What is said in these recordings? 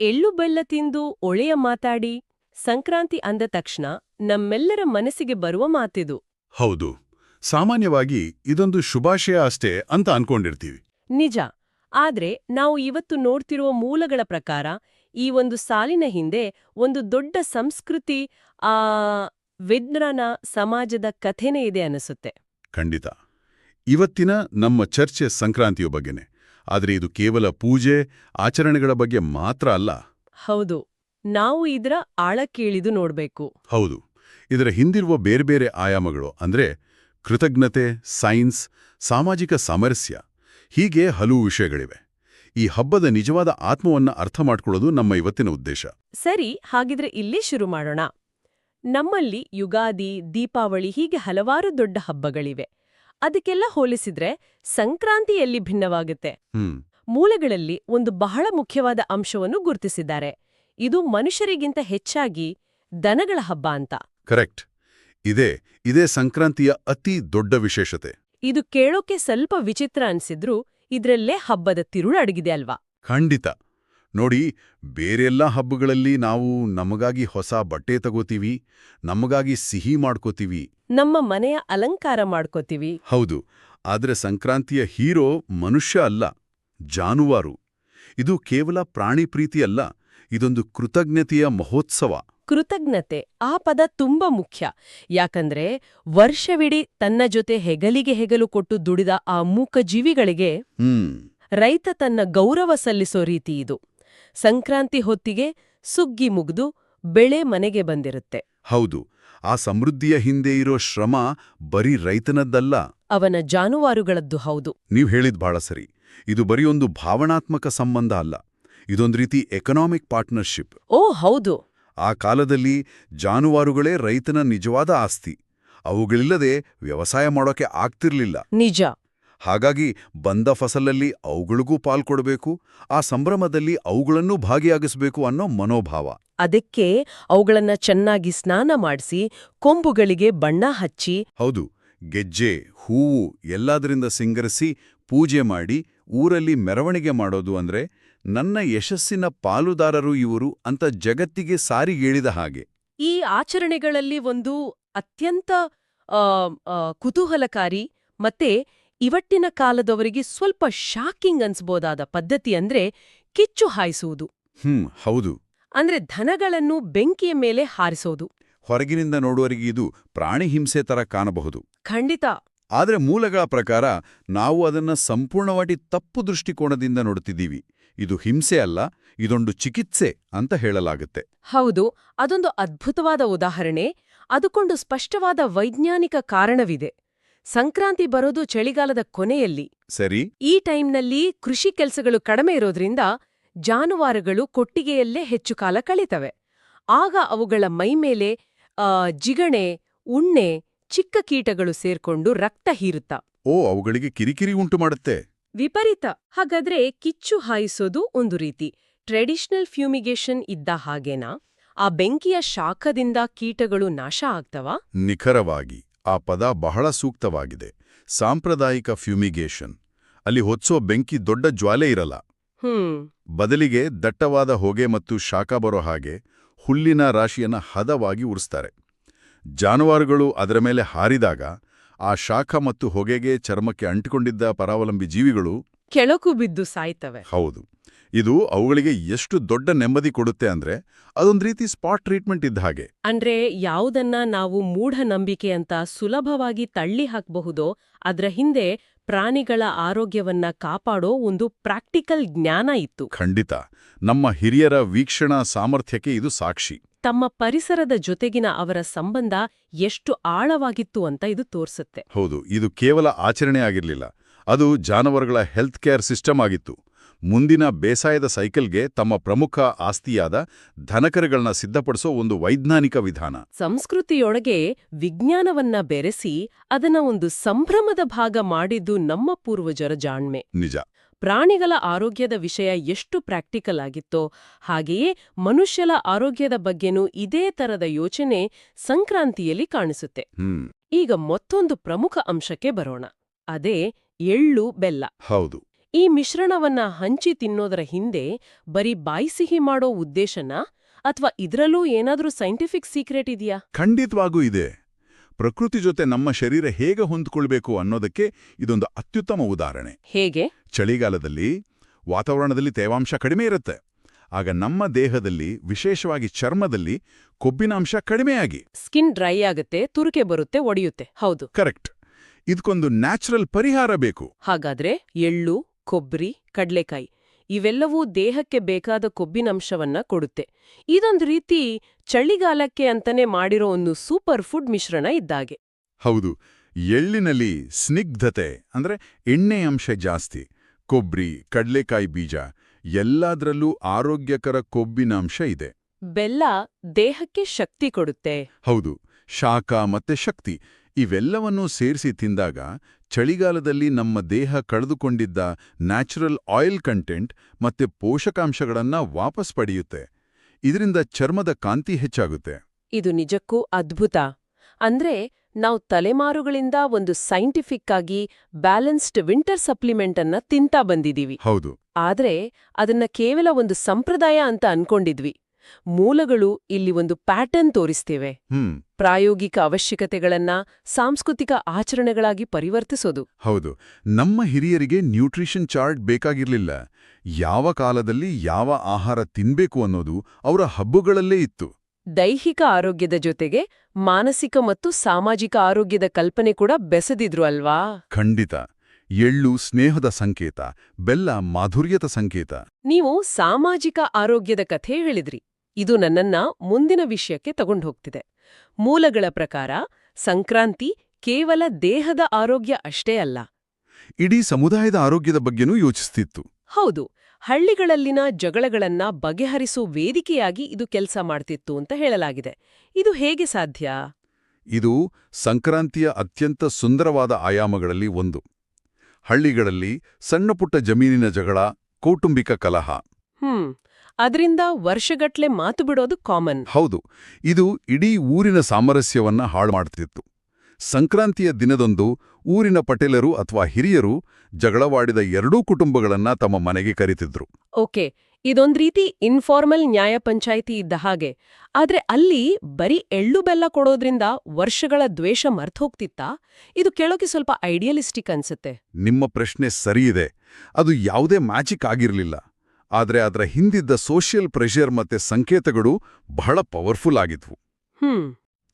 ಎಳ್ಳು ಬೆಲ್ಲ ತಿಂದು ಒಳೆಯ ಮಾತಾಡಿ ಸಂಕ್ರಾಂತಿ ಅಂದ ತಕ್ಷಣ ನಮ್ಮೆಲ್ಲರ ಮನಸ್ಸಿಗೆ ಬರುವ ಮಾತಿದು. ಹೌದು ಸಾಮಾನ್ಯವಾಗಿ ಇದೊಂದು ಶುಭಾಶಯ ಅಷ್ಟೇ ಅಂತ ಅನ್ಕೊಂಡಿರ್ತೀವಿ. ನಿಜ ಆದ್ರೆ ನಾವು ಇವತ್ತು ನೋಡ್ತಿರುವ ಮೂಲಗಳ ಪ್ರಕಾರ ಈ ಒಂದು ಸಾಲಿನ ಹಿಂದೆ ಒಂದು ದೊಡ್ಡ ಸಂಸ್ಕೃತಿ ಆ ವಿಜ್ಞಾನ ಸಮಾಜದ ಕಥೆನೇ ಇದೆ ಅನಿಸುತ್ತೆ. ಖಂಡಿತ. ಇವತ್ತಿನ ನಮ್ಮ ಚರ್ಚೆ ಸಂಕ್ರಾಂತಿಯ ಬಗ್ಗೆನೆ. ಆದರೆ ಇದು ಕೇವಲ ಪೂಜೆ ಆಚರಣೆಗಳ ಬಗ್ಗೆ ಮಾತ್ರ ಅಲ್ಲ. ಹೌದು. ನಾವು ಇದರ ಆಳಕ್ಕೇಳಿದು ನೋಡಬೇಕು. ಹೌದು. ಇದರ ಹಿಂದಿರುವ ಬೇರೆ ಬೇರೆ ಆಯಾಮಗಳು ಅಂದ್ರೆ ಕೃತಜ್ಞತೆ ಸೈನ್ಸ್ ಸಾಮಾಜಿಕ ಸಾಮರಸ್ಯ ಹೀಗೆ ಹಲವು ವಿಷಯಗಳಿವೆ. ಈ ಹಬ್ಬದ ನಿಜವಾದ ಆತ್ಮವನ್ನ ಅರ್ಥ ಮಾಡಿಕೊಳ್ಳೋದು ನಮ್ಮ ಇವತ್ತಿನ ಉದ್ದೇಶ. ಸರಿ ಹಾಗಿದ್ರೆ ಇಲ್ಲೇ ಶುರು ಮಾಡೋಣ. ನಮ್ಮಲ್ಲಿ ಯುಗಾದಿ ದೀಪಾವಳಿ ಹೀಗೆ ಹಲವಾರು ದೊಡ್ಡ ಹಬ್ಬಗಳಿವೆ. ಅದಕ್ಕೆಲ್ಲ ಹೋಲಿಸಿದ್ರೆ ಸಂಕ್ರಾಂತಿಯಲ್ಲಿ ಭಿನ್ನವಾಗುತ್ತೆ? ಮೂಲಗಳಲ್ಲಿ ಒಂದು ಬಹಳ ಮುಖ್ಯವಾದ ಅಂಶವನ್ನು ಗುರುತಿಸಿದ್ದಾರೆ. ಇದು ಮನುಷ್ಯರಿಗಿಂತ ಹೆಚ್ಚಾಗಿ ದನಗಳ ಹಬ್ಬ ಅಂತ. ಕರೆಕ್ಟ್. ಇದೇ ಇದೇ ಸಂಕ್ರಾಂತಿಯ ಅತಿ ದೊಡ್ಡ ವಿಶೇಷತೆ. ಇದು ಕೇಳೋಕೆ ಸ್ವಲ್ಪ ವಿಚಿತ್ರ ಅನ್ಸಿದ್ರೂ ಇದ್ರಲ್ಲೇ ಹಬ್ಬದ ತಿರುಳು ಅಡಗಿದೆ ಅಲ್ವಾ? ಖಂಡಿತ. ನೋಡಿ ಬೇರೆಲ್ಲ ಹಬ್ಬಗಳಲ್ಲಿ ನಾವು ನಮಗಾಗಿ ಹೊಸ ಬಟ್ಟೆ ತಗೋತೀವಿ ನಮಗಾಗಿ ಸಿಹಿ ಮಾಡ್ಕೋತೀವಿ ನಮ್ಮ ಮನೆಯ ಅಲಂಕಾರ ಮಾಡ್ಕೋತೀವಿ. ಹೌದು. ಆದರೆ ಸಂಕ್ರಾಂತಿಯ ಹೀರೋ ಮನುಷ್ಯ ಅಲ್ಲ ಜಾನುವಾರು. ಇದು ಕೇವಲ ಪ್ರಾಣಿ ಪ್ರೀತಿ ಅಲ್ಲ ಇದೊಂದು ಕೃತಜ್ಞತೆಯ ಮಹೋತ್ಸವ. ಕೃತಜ್ಞತೆ ಆ ಪದ ತುಂಬಾ ಮುಖ್ಯ. ಯಾಕಂದ್ರೆ ವರ್ಷವಿಡೀ ತನ್ನ ಜೊತೆ ಹೆಗಲಿಗೆ ಹೆಗಲು ಕೊಟ್ಟು ದುಡಿದ ಆ ಮೂಕ ಜೀವಿಗಳಿಗೆ ಹ್ಮ್. ರೈತ ತನ್ನ ಗೌರವ ಸಲ್ಲಿಸೋ ರೀತಿ ಇದು. ಸಂಕ್ರಾಂತಿ ಹೊತ್ತಿಗೆ ಸುಗ್ಗಿ ಮುಗ್ದು ಬೆಳೆ ಮನೆಗೆ ಬಂದಿರುತ್ತೆ. ಹೌದು. ಆ ಸಮೃದ್ಧಿಯ ಹಿಂದೆ ಇರೋ ಶ್ರಮ ಬರೀ ರೈತನದ್ದಲ್ಲ. ಅವನ ಜಾನುವಾರುಗಳದ್ದು ಹೌದು. ನೀವು ಹೇಳಿದ್ ಬಹಳ ಸರಿ. ಇದು ಬರೀ ಒಂದು ಭಾವನಾತ್ಮಕ ಸಂಬಂಧ ಅಲ್ಲ. ಇದೊಂದು ರೀತಿ ಎಕನಾಮಿಕ್ ಪಾರ್ಟ್ನರ್ಶಿಪ್ ಓ ಹೌದು. ಆ ಕಾಲದಲ್ಲಿ ಜಾನುವಾರುಗಳೇ ರೈತನ ನಿಜವಾದ ಆಸ್ತಿ. ಅವುಗಳಿಲ್ಲದೆ ವ್ಯವಸಾಯ ಮಾಡೋಕೆ ಆಗ್ತಿರ್ಲಿಲ್ಲ. ನಿಜ. ಹಾಗಾಗಿ ಬಂದ ಫಸಲಲ್ಲಿ ಅವುಗಳಿಗೂ ಪಾಲ್ಕೊಡ್ಬೇಕು ಆ ಸಂಭ್ರಮದಲ್ಲಿ ಅವುಗಳನ್ನೂ ಭಾಗಿಯಾಗಿಸಬೇಕು ಅನ್ನೋ ಮನೋಭಾವ. ಅದಕ್ಕೆ ಅವುಗಳನ್ನ ಚೆನ್ನಾಗಿ ಸ್ನಾನ ಮಾಡಿಸಿ ಕೊಂಬುಗಳಿಗೆ ಬಣ್ಣ ಹಚ್ಚಿ. ಹೌದು ಗೆಜ್ಜೆ ಹೂವು ಎಲ್ಲಾದ್ರಿಂದ ಸಿಂಗರಿಸಿ ಪೂಜೆ ಮಾಡಿ ಊರಲ್ಲಿ ಮೆರವಣಿಗೆ ಮಾಡೋದು ಅಂದ್ರೆ ನನ್ನ ಯಶಸ್ಸಿನ ಪಾಲುದಾರರು ಇವರು ಅಂತ ಜಗತ್ತಿಗೆ ಸಾರಿಗೇಳಿದ ಹಾಗೆ. ಈ ಆಚರಣೆಗಳಲ್ಲಿ ಒಂದು ಅತ್ಯಂತ ಕುತೂಹಲಕಾರಿ ಮತ್ತೆ ಇವಟ್ಟಿನ ಕಾಲದವರಿಗೆ ಸ್ವಲ್ಪ ಶಾಕಿಂಗ್ ಅನ್ಸ್ಬೋದಾದ ಪದ್ಧತಿ ಅಂದ್ರೆ ಕಿಚ್ಚು ಹಾಯಿಸುವುದು. ಹ್ಮ್ ಹೌದು. ಅಂದ್ರೆ ಧನಗಳನ್ನು ಬೆಂಕಿಯ ಮೇಲೆ ಹಾರಿಸೋದು. ಹೊರಗಿನಿಂದ ನೋಡುವರಿಗೆ ಇದು ಪ್ರಾಣಿ ಹಿಂಸೆ ತರ ಕಾಣಬಹುದು. ಖಂಡಿತ. ಆದರೆ ಮೂಲಗಳ ಪ್ರಕಾರ ನಾವು ಅದನ್ನ ಸಂಪೂರ್ಣವಾಗಿ ತಪ್ಪು ದೃಷ್ಟಿಕೋನದಿಂದ ನೋಡುತ್ತಿದ್ದೀವಿ. ಇದು ಹಿಂಸೆ ಅಲ್ಲ ಇದೊಂದು ಚಿಕಿತ್ಸೆ ಅಂತ ಹೇಳಲಾಗುತ್ತೆ. ಹೌದು ಅದೊಂದು ಅದ್ಭುತವಾದ ಉದಾಹರಣೆ. ಅದಕ್ಕೊಂದು ಸ್ಪಷ್ಟವಾದ ವೈಜ್ಞಾನಿಕ ಕಾರಣವಿದೆ. ಸಂಕ್ರಾಂತಿ ಬರೋದು ಚಳಿಗಾಲದ ಕೊನೆಯಲ್ಲಿ. ಸರಿ. ಈ ಟೈಮ್ನಲ್ಲಿ ಕೃಷಿ ಕೆಲಸಗಳು ಕಡಿಮೆ ಇರೋದ್ರಿಂದ ಜಾನುವಾರುಗಳು ಕೊಟ್ಟಿಗೆಯಲ್ಲೇ ಹೆಚ್ಚು ಕಾಲ ಕಳೀತವೆ. ಆಗ ಅವುಗಳ ಮೈಮೇಲೆ ಜಿಗಣೆ ಉಣ್ಣೆ ಚಿಕ್ಕ ಕೀಟಗಳು ಸೇರ್ಕೊಂಡು ರಕ್ತ ಹೀರುತ್ತಾ. ಓ ಅವುಗಳಿಗೆ ಕಿರಿಕಿರಿ ಉಂಟು ಮಾಡುತ್ತೆ. ವಿಪರೀತ. ಹಾಗಾದ್ರೆ ಕಿಚ್ಚು ಹಾಯಿಸೋದು ಒಂದು ರೀತಿ. ಟ್ರೆಡಿಷನಲ್ ಫ್ಯೂಮಿಗೇಷನ್ ಇದ್ದ ಹಾಗೇನಾ? ಆ ಬೆಂಕಿಯ ಶಾಖದಿಂದ ಕೀಟಗಳು ನಾಶ ಆಗ್ತವಾ? ನಿಖರವಾಗಿ. ಆ ಪದ ಬಹಳ ಸೂಕ್ತವಾಗಿದೆ. ಸಾಂಪ್ರದಾಯಿಕ ಫ್ಯೂಮಿಗೇಷನ್. ಅಲ್ಲಿ ಹೊತ್ಸೋ ಬೆಂಕಿ ದೊಡ್ಡ ಜ್ವಾಲೆ ಇರಲ್ಲ. ಬದಲಿಗೆ ದಟ್ಟವಾದ ಹೊಗೆ ಮತ್ತು ಶಾಖ ಬರೋ ಹಾಗೆ ಹುಲ್ಲಿನ ರಾಶಿಯನ್ನ ಹದವಾಗಿ ಉರಿಸ್ತಾರೆ. ಜಾನುವಾರುಗಳು ಅದರ ಮೇಲೆ ಹಾರಿದಾಗ ಆ ಶಾಖ ಮತ್ತು ಹೊಗೆಗೆ ಚರ್ಮಕ್ಕೆ ಅಂಟಿಕೊಂಡಿದ್ದ ಪರಾವಲಂಬಿ ಜೀವಿಗಳು ಕೆಳಕು ಬಿದ್ದು ಸಾಯ್ತವೆ. ಹೌದು. ಇದು ಅವುಗಳಿಗೆ ಎಷ್ಟು ದೊಡ್ಡ ನೆಮ್ಮದಿ ಕೊಡುತ್ತೆ ಅಂದ್ರೆ ಅದೊಂದ್ ರೀತಿ ಸ್ಪಾಟ್ ಟ್ರೀಟ್ಮೆಂಟ್ ಇದ್ದ ಹಾಗೆ. ಅಂದ್ರೆ ಯಾವುದನ್ನ ನಾವು ಮೂಢನಂಬಿಕೆ ಅಂತ ಸುಲಭವಾಗಿ ತಳ್ಳಿ ಹಾಕಬಹುದೋ ಅದ್ರ ಹಿಂದೆ ಪ್ರಾಣಿಗಳ ಆರೋಗ್ಯವನ್ನ ಕಾಪಾಡೋ ಒಂದು ಪ್ರಾಕ್ಟಿಕಲ್ ಜ್ಞಾನ ಇತ್ತು. ಖಂಡಿತ. ನಮ್ಮ ಹಿರಿಯರ ವೀಕ್ಷಣಾ ಸಾಮರ್ಥ್ಯಕ್ಕೆ ಇದು ಸಾಕ್ಷಿ. ತಮ್ಮ ಪರಿಸರದ ಜೊತೆಗಿನ ಅವರ ಸಂಬಂಧ ಎಷ್ಟು ಆಳವಾಗಿತ್ತು ಅಂತ ಇದು ತೋರಿಸುತ್ತೆ. ಹೌದು ಇದು ಕೇವಲ ಆಚರಣೆ ಆಗಿರಲಿಲ್ಲ. ಅದು ಜಾನುವಾರುಗಳ ಹೆಲ್ತ್ ಕೇರ್ ಸಿಸ್ಟಮ್ ಆಗಿತ್ತು. ಮುಂದಿನ ಬೇಸಾಯದ ಸೈಕಲ್ಗೆ ತಮ್ಮ ಪ್ರಮುಖ ಆಸ್ತಿಯಾದ ಧನಕರಗಳನ್ನ ಸಿದ್ಧಪಡಿಸೋ ಒಂದು ವೈಜ್ಞಾನಿಕ ವಿಧಾನ. ಸಂಸ್ಕೃತಿಯೊಳಗೆ ವಿಜ್ಞಾನವನ್ನ ಬೆರೆಸಿ ಅದನ್ನ ಒಂದು ಸಂಭ್ರಮದ ಭಾಗ ಮಾಡಿದ್ದು ನಮ್ಮ ಪೂರ್ವಜರ ಜಾಣ್ಮೆ. ನಿಜ. ಪ್ರಾಣಿಗಳ ಆರೋಗ್ಯದ ವಿಷಯ ಎಷ್ಟು ಪ್ರಾಕ್ಟಿಕಲ್ ಆಗಿತ್ತೋ ಹಾಗೆಯೇ ಮನುಷ್ಯಲ ಆರೋಗ್ಯದ ಬಗ್ಗೆನೂ ಇದೇ ತರದ ಯೋಚನೆ ಸಂಕ್ರಾಂತಿಯಲ್ಲಿ ಕಾಣಿಸುತ್ತೆ. ಈಗ ಮತ್ತೊಂದು ಪ್ರಮುಖ ಅಂಶಕ್ಕೆ ಬರೋಣ. ಅದೇ ಎಳ್ಳು ಬೆಲ್ಲ. ಹೌದು. ಈ ಮಿಶ್ರಣವನ್ನ ಹಂಚಿ ತಿನ್ನೋದರ ಹಿಂದೆ ಬರೀ ಬಾಯಿ ಸಿಹಿ ಮಾಡೋ ಉದ್ದೇಶನ ಅಥವಾ ಇದ್ರಲ್ಲೂ ಏನಾದ್ರೂ ಸೈಂಟಿಫಿಕ್ ಸೀಕ್ರೆಟ್ ಇದೆಯಾ? ಖಂಡಿತವಾಗೂ ಇದೆ. ಪ್ರಕೃತಿ ಜೊತೆ ನಮ್ಮ ಶರೀರ ಹೇಗೆ ಹೊಂದ್ಕೊಳ್ಬೇಕು ಅನ್ನೋದಕ್ಕೆ ಇದೊಂದು ಅತ್ಯುತ್ತಮ ಉದಾಹರಣೆ. ಹೇಗೆ? ಚಳಿಗಾಲದಲ್ಲಿ ವಾತಾವರಣದಲ್ಲಿ ತೇವಾಂಶ ಕಡಿಮೆ ಇರುತ್ತೆ. ಆಗ ನಮ್ಮ ದೇಹದಲ್ಲಿ ವಿಶೇಷವಾಗಿ ಚರ್ಮದಲ್ಲಿ ಕೊಬ್ಬಿನಾಂಶ ಕಡಿಮೆಯಾಗಿ. ಸ್ಕಿನ್ ಡ್ರೈ ಆಗುತ್ತೆ ತುರುಕೆ ಬರುತ್ತೆ ಒಡೆಯುತ್ತೆ. ಹೌದು. ಕರೆಕ್ಟ್. ಇದಕ್ಕೊಂದು ನ್ಯಾಚುರಲ್ ಪರಿಹಾರ ಬೇಕು. ಹಾಗಾದ್ರೆ ಎಳ್ಳು ಕೊಬ್ಬರಿ ಕಡಲೆಕಾಯಿ ಇವೆಲ್ಲವೂ ದೇಹಕ್ಕೆ ಬೇಕಾದ ಕೊಬ್ಬಿನಂಶವನ್ನ ಕೊಡುತ್ತೆ. ಇದೊಂದು ರೀತಿ ಚಳಿಗಾಲಕ್ಕೆ ಅಂತನೇ ಮಾಡಿರೋ ಒಂದು ಸೂಪರ್ ಫುಡ್ ಮಿಶ್ರಣ ಇದ್ದಾಗೆ. ಹೌದು ಎಳ್ಳಿನಲ್ಲಿ ಸ್ನಿಗ್ಧತೆ ಅಂದ್ರೆ ಎಣ್ಣೆ ಅಂಶ ಜಾಸ್ತಿ ಕೊಬ್ರಿ ಕಡ್ಲೆಕಾಯಿ ಬೀಜ ಎಲ್ಲದರಲ್ಲೂ ಆರೋಗ್ಯಕರ ಕೊಬ್ಬಿನಾಂಶ ಇದೆ. ಬೆಲ್ಲ ದೇಹಕ್ಕೆ ಶಕ್ತಿ ಕೊಡುತ್ತೆ. ಹೌದು ಶಾಖ ಮತ್ತೆ ಶಕ್ತಿ ಇವೆಲ್ಲವನ್ನೂ ಸೇರಿಸಿ ತಿಂದಾಗ ಚಳಿಗಾಲದಲ್ಲಿ ನಮ್ಮ ದೇಹ ಕಳೆದುಕೊಂಡಿದ್ದ ನ್ಯಾಚುರಲ್ ಆಯಿಲ್ ಕಂಟೆಂಟ್ ಮತ್ತೆ ಪೋಷಕಾಂಶಗಳನ್ನ ವಾಪಸ್ ಪಡೆಯುತ್ತೆ. ಇದರಿಂದ ಚರ್ಮದ ಕಾಂತಿ ಹೆಚ್ಚಾಗುತ್ತೆ. ಇದು ನಿಜಕ್ಕೂ ಅದ್ಭುತ. ಅಂದ್ರೆ ನಾವು ತಲೆಮಾರುಗಳಿಂದ ಒಂದು ಸೈಂಟಿಫಿಕ್ ಆಗಿ ಬ್ಯಾಲೆನ್ಸ್ಡ್ ವಿಂಟರ್ ಸಪ್ಲಿಮೆಂಟ್ ಅನ್ನ ತಿಂತಾ ಬಂದಿದೀವಿ. ಹೌದು. ಆದ್ರೆ ಅದನ್ನ ಕೇವಲ ಒಂದು ಸಂಪ್ರದಾಯ ಅಂತ ಅನ್ಕೊಂಡಿದ್ವಿ. ಮೂಲಗಳು ಇಲ್ಲಿ ಒಂದು ಪ್ಯಾಟರ್ನ್ ತೋರಿಸ್ತೇವೆ. ಹ್ಮ್. ಪ್ರಾಯೋಗಿಕ ಅವಶ್ಯಕತೆಗಳನ್ನ ಸಾಂಸ್ಕೃತಿಕ ಆಚರಣೆಗಳಾಗಿ ಪರಿವರ್ತಿಸೋದು. ಹೌದು. ನಮ್ಮ ಹಿರಿಯರಿಗೆ ನ್ಯೂಟ್ರಿಷನ್ ಚಾರ್ಟ್ ಬೇಕಾಗಿರ್ಲಿಲ್ಲ. ಯಾವ ಕಾಲದಲ್ಲಿ ಯಾವ ಆಹಾರ ತಿನ್ಬೇಕು ಅನ್ನೋದು ಅವರ ಹಬ್ಬಗಳಲ್ಲೇ ಇತ್ತು. ದೈಹಿಕ ಆರೋಗ್ಯದ ಜೊತೆಗೆ ಮಾನಸಿಕ ಮತ್ತು ಸಾಮಾಜಿಕ ಆರೋಗ್ಯದ ಕಲ್ಪನೆ ಕೂಡ ಬೆಸೆದಿದ್ರು ಅಲ್ವಾ? ಖಂಡಿತ. ಎಳ್ಳು ಸ್ನೇಹದ ಸಂಕೇತ ಬೆಲ್ಲ ಮಾಧುರ್ಯದ ಸಂಕೇತ. ನೀವು ಸಾಮಾಜಿಕ ಆರೋಗ್ಯದ ಕಥೆ ಹೇಳಿದ್ರಿ. ಇದು ನನ್ನನ್ನ ಮುಂದಿನ ವಿಷಯಕ್ಕೆ ತಗೊಂಡು ಹೋಗ್ತಿದೆ ಮೂಲಗಳ ಪ್ರಕಾರ ಸಂಕ್ರಾಂತಿ ಕೇವಲ ದೇಹದ ಆರೋಗ್ಯ ಅಷ್ಟೇ ಅಲ್ಲ. ಇಡೀ ಸಮುದಾಯದ ಆರೋಗ್ಯದ ಬಗ್ಗೆನೂ ಯೋಚಿಸ್ತಿತ್ತು. ಹೌದು ಹಳ್ಳಿಗಳಲ್ಲಿನ ಜಗಳಗಳನ್ನ ಬಗೆಹರಿಸೋ ವೇದಿಕೆಯಾಗಿ ಇದು ಕೆಲಸ ಮಾಡ್ತಿತ್ತು ಅಂತ ಹೇಳಲಾಗಿದೆ. ಇದು ಹೇಗೆ ಸಾಧ್ಯ? ಇದು ಸಂಕ್ರಾಂತಿಯ ಅತ್ಯಂತ ಸುಂದರವಾದ ಆಯಾಮಗಳಲ್ಲಿ ಒಂದು. ಹಳ್ಳಿಗಳಲ್ಲಿ ಸಣ್ಣಪುಟ್ಟ ಜಮೀನಿನ ಜಗಳ ಕೌಟುಂಬಿಕ ಕಲಹ. ಹ್ಮ್ ಅದರಿಂದ ವರ್ಷಗಟ್ಲೆ ಮಾತು ಬಿಡೋದು ಕಾಮನ್ ಹೌದು ಇದು ಇಡೀ ಊರಿನ ಸಾಮರಸ್ಯವನ್ನ ಹಾಳು ಮಾಡ್ತಿತ್ತು. ಸಂಕ್ರಾಂತಿಯ ದಿನದಂದು ಊರಿನ ಪಟೇಲರು ಅಥವಾ ಹಿರಿಯರು ಜಗಳವಾಡಿದ ಎರಡೂ ಕುಟುಂಬಗಳನ್ನ ತಮ್ಮ ಮನೆಗೆ ಕರೀತಿದ್ರು. ಓಕೆ ಇದೊಂದ್ ರೀತಿ ಇನ್ಫಾರ್ಮಲ್ ನ್ಯಾಯ ಪಂಚಾಯಿತಿ ಇದ್ದ ಹಾಗೆ. ಆದ್ರೆ ಅಲ್ಲಿ ಬರೀ ಎಳ್ಳು ಬೆಲ್ಲ ಕೊಡೋದ್ರಿಂದ ವರ್ಷಗಳ ದ್ವೇಷ ಮರ್ತೋಗ್ತಿತ್ತಾ ಇದು ಕೇಳೋಕೆ ಸ್ವಲ್ಪ ಐಡಿಯಲಿಸ್ಟಿಕ್ ಅನ್ಸುತ್ತೆ. ನಿಮ್ಮ ಪ್ರಶ್ನೆ ಸರಿಯಿದೆ. ಅದು ಯಾವುದೇ ಮ್ಯಾಜಿಕ್ ಆಗಿರಲಿಲ್ಲ. ಆದ್ರೆ ಅದರ ಹಿಂದಿದ್ದ ಸೋಷಿಯಲ್ ಪ್ರೆಷರ್ ಮತ್ತೆ ಸಂಕೇತಗಳು ಬಹಳ ಪವರ್ಫುಲ್ ಆಗಿದ್ವು.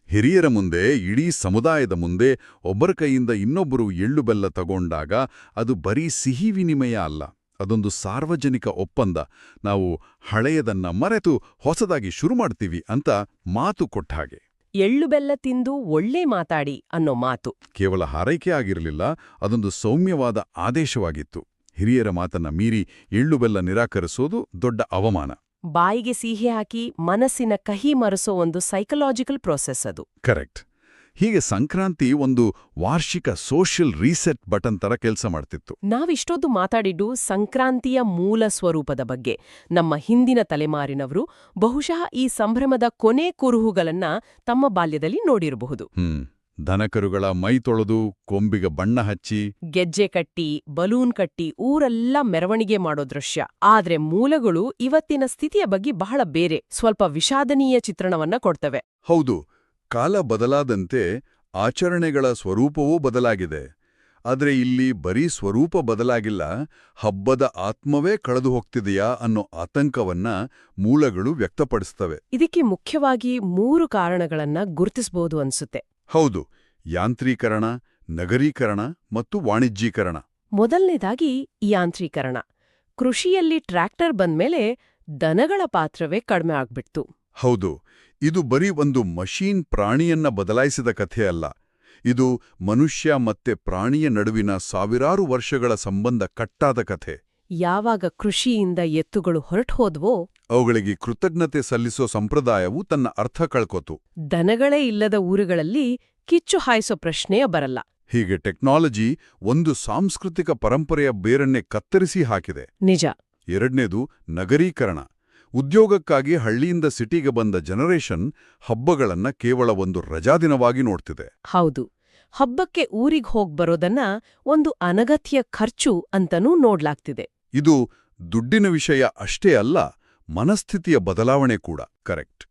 ಹಿರಿಯರ ಮುಂದೆ ಇಡೀ ಸಮುದಾಯದ ಮುಂದೆ ಒಬ್ಬರ ಕೈಯಿಂದ ಇನ್ನೊಬ್ಬರು ಎಳ್ಳು ಬೆಲ್ಲ ತಗೊಂಡಾಗ ಅದು ಬರೀ ಸಿಹಿ ವಿನಿಮಯ ಅಲ್ಲ ಅದೊಂದು ಸಾರ್ವಜನಿಕ ಒಪ್ಪಂದ. ನಾವು ಹಳೆಯದನ್ನ ಮರೆತು ಹೊಸದಾಗಿ ಶುರು ಮಾಡ್ತೀವಿ ಅಂತ ಮಾತು ಕೊಟ್ಟ ಹಾಗೆ. ಎಳ್ಳು ಬೆಲ್ಲ ತಿಂದು ಒಳ್ಳೆ ಮಾತಾಡಿ ಅನ್ನೋ ಮಾತು. ಕೇವಲ ಹಾರೈಕೆ ಆಗಿರಲಿಲ್ಲ ಅದೊಂದು ಸೌಮ್ಯವಾದ ಆದೇಶವಾಗಿತ್ತು. ಹಿರಿಯರ ಮಾತನ್ನ ಮೀರಿ ಎಳ್ಳುಬೆಲ್ಲ ನಿರಾಕರಿಸೋದು ದೊಡ್ಡ ಅವಮಾನ. ಬಾಯಿಗೆ ಸಿಹಿ ಹಾಕಿ ಮನಸ್ಸಿನ ಕಹಿ ಮರೆಸೋ ಒಂದು ಸೈಕಲಾಜಿಕಲ್ ಪ್ರೋಸೆಸ್ ಅದು. ಕರೆಕ್ಟ್. ಹೀಗೆ ಸಂಕ್ರಾಂತಿ ಒಂದು ವಾರ್ಷಿಕ ಸೋಷಿಯಲ್ ರೀಸೆಟ್ ಬಟನ್ ತರ ಕೆಲಸ ಮಾಡ್ತಿತ್ತು. ನಾವಿಷ್ಟೊಂದು ಮಾತಾಡಿದ್ದು ಸಂಕ್ರಾಂತಿಯ ಮೂಲ ಸ್ವರೂಪದ ಬಗ್ಗೆ. ನಮ್ಮ ಹಿಂದಿನ ತಲೆಮಾರಿನವರು ಬಹುಶಃ ಈ ಸಂಭ್ರಮದ ಕೊನೆ ಕುರುಹುಗಳನ್ನ ತಮ್ಮ ಬಾಲ್ಯದಲ್ಲಿ ನೋಡಿರಬಹುದು. ದನಕರುಗಳ ಮೈ ತೊಳೆದು ಕೊಂಬಿಗೆ ಬಣ್ಣ ಹಚ್ಚಿ ಗೆಜ್ಜೆ ಕಟ್ಟಿ ಬಲೂನ್ ಕಟ್ಟಿ ಊರೆಲ್ಲ ಮೆರವಣಿಗೆ ಮಾಡೋ ದೃಶ್ಯ. ಆದ್ರೆ ಮೂಲಗಳು ಇವತ್ತಿನ ಸ್ಥಿತಿಯ ಬಗ್ಗೆ ಬಹಳ ಬೇರೆ. ಸ್ವಲ್ಪ ವಿಷಾದನೀಯ ಚಿತ್ರಣವನ್ನ ಕೊಡ್ತವೆ. ಹೌದು ಕಾಲ ಬದಲಾದಂತೆ ಆಚರಣೆಗಳ ಸ್ವರೂಪವೂ ಬದಲಾಗಿದೆ. ಆದರೆ ಇಲ್ಲಿ ಬರೀ ಸ್ವರೂಪ ಬದಲಾಗಿಲ್ಲ ಹಬ್ಬದ ಆತ್ಮವೇ ಕಳೆದು ಹೋಗ್ತಿದೆಯಾ ಅನ್ನೋ ಆತಂಕವನ್ನ ಮೂಲಗಳು ವ್ಯಕ್ತಪಡಿಸ್ತವೆ. ಇದಕ್ಕೆ ಮುಖ್ಯವಾಗಿ ಮೂರು ಕಾರಣಗಳನ್ನ ಗುರುತಿಸಬಹುದು ಅನ್ಸುತ್ತೆ. ಹೌದು ಯಾಂತ್ರೀಕರಣ ನಗರೀಕರಣ ಮತ್ತು ವಾಣಿಜ್ಯೀಕರಣ. ಮೊದಲನೇದಾಗಿ ಯಾಂತ್ರೀಕರಣ. ಕೃಷಿಯಲ್ಲಿ ಟ್ರ್ಯಾಕ್ಟರ್ ಬಂದ್ಮೇಲೆ ದನಗಳ ಪಾತ್ರವೇ ಕಡಿಮೆ ಆಗ್ಬಿಡ್ತು. ಹೌದು ಇದು ಬರೀ ಒಂದು ಮಷೀನ್ ಪ್ರಾಣಿಯನ್ನ ಬದಲಾಯಿಸಿದ ಕಥೆ ಅಲ್ಲ. ಇದು ಮನುಷ್ಯ ಮತ್ತೆ ಪ್ರಾಣಿಯ ನಡುವಿನ ಸಾವಿರಾರು ವರ್ಷಗಳ ಸಂಬಂಧ ಕಟ್ಟಾದ ಕಥೆ. ಯಾವಾಗ ಕೃಷಿಯಿಂದ ಎತ್ತುಗಳು ಹೊರಟು ಹೋದ್ವೋ ಅವುಗಳಿಗೆ ಕೃತಜ್ಞತೆ ಸಲ್ಲಿಸೋ ಸಂಪ್ರದಾಯವು ತನ್ನ ಅರ್ಥ ಕಳ್ಕೋತು. ದನಗಳೇ ಇಲ್ಲದ ಊರುಗಳಲ್ಲಿ ಕಿಚ್ಚು ಹಾಯಿಸೋ ಪ್ರಶ್ನೆಯ ಬರಲ್ಲ. ಹೀಗೆ ಟೆಕ್ನಾಲಜಿ ಒಂದು ಸಾಂಸ್ಕೃತಿಕ ಪರಂಪರೆಯ ಬೇರನ್ನೇ ಕತ್ತರಿಸಿ ಹಾಕಿದೆ. ನಿಜ. ಎರಡನೇದು ನಗರೀಕರಣ. ಉದ್ಯೋಗಕ್ಕಾಗಿ ಹಳ್ಳಿಯಿಂದ ಸಿಟಿಗೆ ಬಂದ ಜನರೇಷನ್ ಹಬ್ಬಗಳನ್ನ ಕೇವಲ ಒಂದು ರಜಾದಿನವಾಗಿ ನೋಡ್ತಿದೆ. ಹೌದು. ಹಬ್ಬಕ್ಕೆ ಊರಿಗ್ ಹೋಗ್ಬರೋದನ್ನ ಒಂದು ಅನಗತ್ಯ ಖರ್ಚು ಅಂತನೂ ನೋಡ್ಲಾಗ್ತಿದೆ. ಇದು ದುಡ್ಡಿನ ವಿಷಯ ಅಷ್ಟೇ ಅಲ್ಲ ಮನಸ್ಥಿತಿಯ ಬದಲಾವಣೆ ಕೂಡ ಕರೆಕ್ಟ್.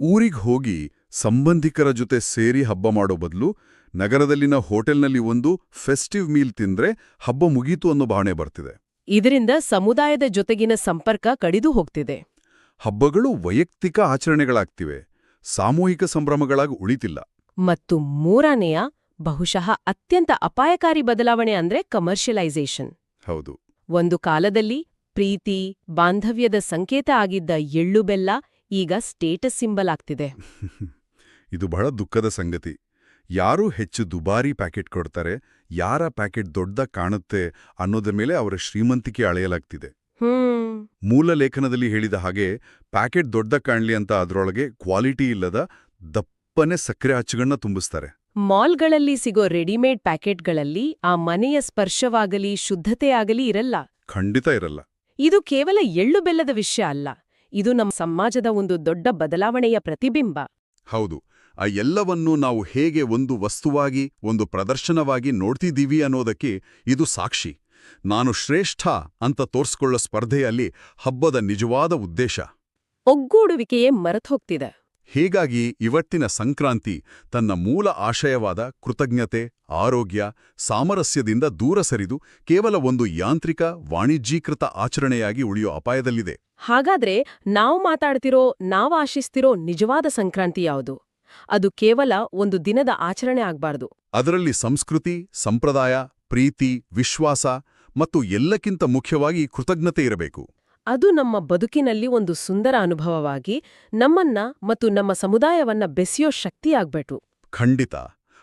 ಊರಿಗೆ ಹೋಗಿ ಸಂಬಂಧಿಕರ ಜೊತೆ ಸೇರಿ ಹಬ್ಬ ಮಾಡೋ ಬದಲು ನಗರದಲ್ಲಿನ ಹೋಟೆಲ್ನಲ್ಲಿ ಒಂದು ಫೆಸ್ಟಿವ್ ಮೀಲ್ ತಿಂದ್ರೆ ಹಬ್ಬ ಮುಗೀತು ಅನ್ನೋ ಭಾವನೆ ಬರ್ತಿದೆ. ಇದರಿಂದ ಸಮುದಾಯದ ಜೊತೆಗಿನ ಸಂಪರ್ಕ ಕಡಿದು ಹೋಗ್ತಿದೆ. ಹಬ್ಬಗಳು ವೈಯಕ್ತಿಕ ಆಚರಣೆಗಳಾಗ್ತಿವೆ. ಸಾಮೂಹಿಕ ಸಂಭ್ರಮಗಳಾಗಿ ಉಳಿತಿಲ್ಲ. ಮತ್ತು ಮೂರನೆಯ ಬಹುಶಃ ಅತ್ಯಂತ ಅಪಾಯಕಾರಿ ಬದಲಾವಣೆ ಅಂದ್ರೆ ಕಮರ್ಷಿಯಲೈಸೇಷನ್. ಹೌದು. ಒಂದು ಕಾಲದಲ್ಲಿ ಪ್ರೀತಿ ಬಾಂಧವ್ಯದ ಸಂಕೇತ ಆಗಿದ್ದ ಎಳ್ಳು ಬೆಲ್ಲ ಈಗ ಸ್ಟೇಟಸ್ ಸಿಂಬಲ್ ಆಗ್ತಿದೆ. ಇದು ಬಹಳ ದುಃಖದ ಸಂಗತಿ. ಯಾರು ಹೆಚ್ಚು ದುಬಾರಿ ಪ್ಯಾಕೆಟ್ ಕೊಡ್ತಾರೆ ಯಾರ ಪ್ಯಾಕೆಟ್ ದೊಡ್ಡ ಕಾಣುತ್ತೆ ಅನ್ನೋದ್ರ ಮೇಲೆ ಅವರ ಶ್ರೀಮಂತಿಕೆ ಅಳೆಯಲಾಗ್ತಿದೆ. ಮೂಲ ಲೇಖನದಲ್ಲಿ ಹೇಳಿದ ಹಾಗೆ ಪ್ಯಾಕೆಟ್ ದೊಡ್ಡ ಕಾಣ್ಲಿ ಅಂತ ಅದರೊಳಗೆ ಕ್ವಾಲಿಟಿ ಇಲ್ಲದ ದಪ್ಪನೆ ಸಕ್ಕರೆ ಅಚ್ಚುಗಣ್ಣ ತುಂಬಿಸ್ತಾರೆ. ಮಾಲ್ಗಳಲ್ಲಿ ಸಿಗೋ ರೆಡಿಮೇಡ್ ಪ್ಯಾಕೆಟ್ಗಳಲ್ಲಿ ಆ ಮನೆಯ ಸ್ಪರ್ಶವಾಗಲಿ ಶುದ್ಧತೆ ಆಗಲಿ ಇರಲ್ಲ. ಖಂಡಿತ ಇರಲ್ಲ. ಇದು ಕೇವಲ ಎಳ್ಳು ಬೆಲ್ಲದ ವಿಷಯ ಅಲ್ಲ ಇದು ನಮ್ಮ ಸಮಾಜದ ಒಂದು ದೊಡ್ಡ ಬದಲಾವಣೆಯ ಪ್ರತಿಬಿಂಬ. ಹೌದು ಆ ಎಲ್ಲವನ್ನೂ ನಾವು ಹೇಗೆ ಒಂದು ವಸ್ತುವಾಗಿ ಒಂದು ಪ್ರದರ್ಶನವಾಗಿ ನೋಡ್ತಿದ್ದೀವಿ ಅನ್ನೋದಕ್ಕೆ ಇದು ಸಾಕ್ಷಿ. ನಾನು ಶ್ರೇಷ್ಠ ಅಂತ ತೋರ್ಸ್ಕೊಳ್ಳೋ ಸ್ಪರ್ಧೆಯಲ್ಲಿ ಹಬ್ಬದ ನಿಜವಾದ ಉದ್ದೇಶ. ಒಗ್ಗೂಡುವಿಕೆಯೇ ಮರೆತೋಗ್ತಿದೆ. ಹೀಗಾಗಿ ಇವತ್ತಿನ ಸಂಕ್ರಾಂತಿ ತನ್ನ ಮೂಲ ಆಶಯವಾದ ಕೃತಜ್ಞತೆ ಆರೋಗ್ಯ ಸಾಮರಸ್ಯದಿಂದ ದೂರ ಸರಿದು ಕೇವಲ ಒಂದು ಯಾಂತ್ರಿಕ ವಾಣಿಜ್ಯೀಕೃತ ಆಚರಣೆಯಾಗಿ ಉಳಿಯೋ ಅಪಾಯದಲ್ಲಿದೆ. ಹಾಗಾದ್ರೆ ನಾವು ಮಾತಾಡ್ತಿರೋ ನಾವು ಆಶಿಸ್ತಿರೋ ನಿಜವಾದ ಸಂಕ್ರಾಂತಿ ಯಾವುದು? ಅದು ಕೇವಲ ಒಂದು ದಿನದ ಆಚರಣೆ ಆಗ್ಬಾರ್ದು. ಅದರಲ್ಲಿ ಸಂಸ್ಕೃತಿ ಸಂಪ್ರದಾಯ ಪ್ರೀತಿ ವಿಶ್ವಾಸ ಮತ್ತು ಎಲ್ಲಕ್ಕಿಂತ ಮುಖ್ಯವಾಗಿ ಕೃತಜ್ಞತೆ ಇರಬೇಕು. ಅದು ನಮ್ಮ ಬದುಕಿನಲ್ಲಿ ಒಂದು ಸುಂದರ ಅನುಭವವಾಗಿ ನಮ್ಮನ್ನ ಮತ್ತು ನಮ್ಮ ಸಮುದಾಯವನ್ನ ಬೆಸೆಯೋ ಶಕ್ತಿಯಾಗ್ಬೇಕು. ಖಂಡಿತ.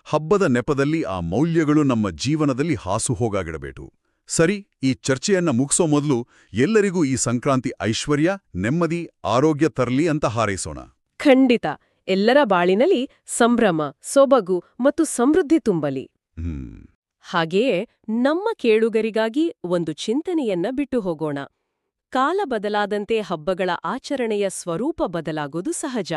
ಹಬ್ಬದ ನೆಪದಲ್ಲಿ ಆ ಮೌಲ್ಯಗಳು ನಮ್ಮ ಜೀವನದಲ್ಲಿ ಹಾಸು ಹೋಗಾಗಿಡಬೇಕು. ಸರಿ ಈ ಚರ್ಚೆಯನ್ನ ಮುಗಿಸೋ ಮೊದಲು ಎಲ್ಲರಿಗೂ ಈ ಸಂಕ್ರಾಂತಿ ಐಶ್ವರ್ಯ ನೆಮ್ಮದಿ ಆರೋಗ್ಯ ತರಲಿ ಅಂತ ಹಾರೈಸೋಣ. ಖಂಡಿತ. ಎಲ್ಲರ ಬಾಳಿನಲ್ಲಿ ಸಂಭ್ರಮ ಸೊಬಗು ಮತ್ತು ಸಮೃದ್ಧಿ ತುಂಬಲಿ. ಹಾಗೆಯೇ ನಮ್ಮ ಕೇಳುಗರಿಗಾಗಿ ಒಂದು ಚಿಂತನೆಯನ್ನ ಬಿಟ್ಟು ಹೋಗೋಣ. ಕಾಲ ಬದಲಾದಂತೆ ಹಬ್ಬಗಳ ಆಚರಣೆಯ ಸ್ವರೂಪ ಬದಲಾಗೋದು ಸಹಜ.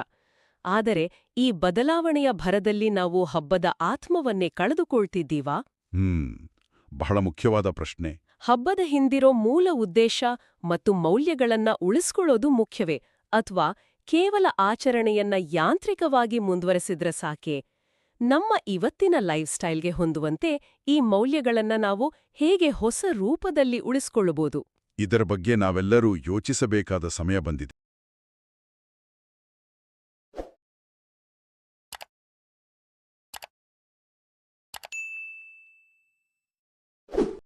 ಆದರೆ ಈ ಬದಲಾವಣೆಯ ಭರದಲ್ಲಿ ನಾವು ಹಬ್ಬದ ಆತ್ಮವನ್ನೇ ಕಳೆದುಕೊಳ್ತಿದ್ದೀವಾ? ಹ್ಮ್ ಬಹಳ ಮುಖ್ಯವಾದ ಪ್ರಶ್ನೆ. ಹಬ್ಬದ ಹಿಂದಿರೋ ಮೂಲ ಉದ್ದೇಶ ಮತ್ತು ಮೌಲ್ಯಗಳನ್ನ ಉಳಿಸ್ಕೊಳ್ಳೋದು ಮುಖ್ಯವೇ ಅಥವಾ ಕೇವಲ ಆಚರಣೆಯನ್ನ ಯಾಂತ್ರಿಕವಾಗಿ ಮುಂದುವರೆಸಿದ್ರೆ ಸಾಕೆ? ನಮ್ಮ ಇವತ್ತಿನ ಲೈಫ್ ಸ್ಟೈಲ್ಗೆ ಹೊಂದುವಂತೆ ಈ ಮೌಲ್ಯಗಳನ್ನ ನಾವು ಹೇಗೆ ಹೊಸ ರೂಪದಲ್ಲಿ ಉಳಿಸ್ಕೊಳ್ಳಬಹುದು? ಇದರ ಬಗ್ಗೆ ನಾವೆಲ್ಲರೂ ಯೋಚಿಸಬೇಕಾದ ಸಮಯ ಬಂದಿದೆ.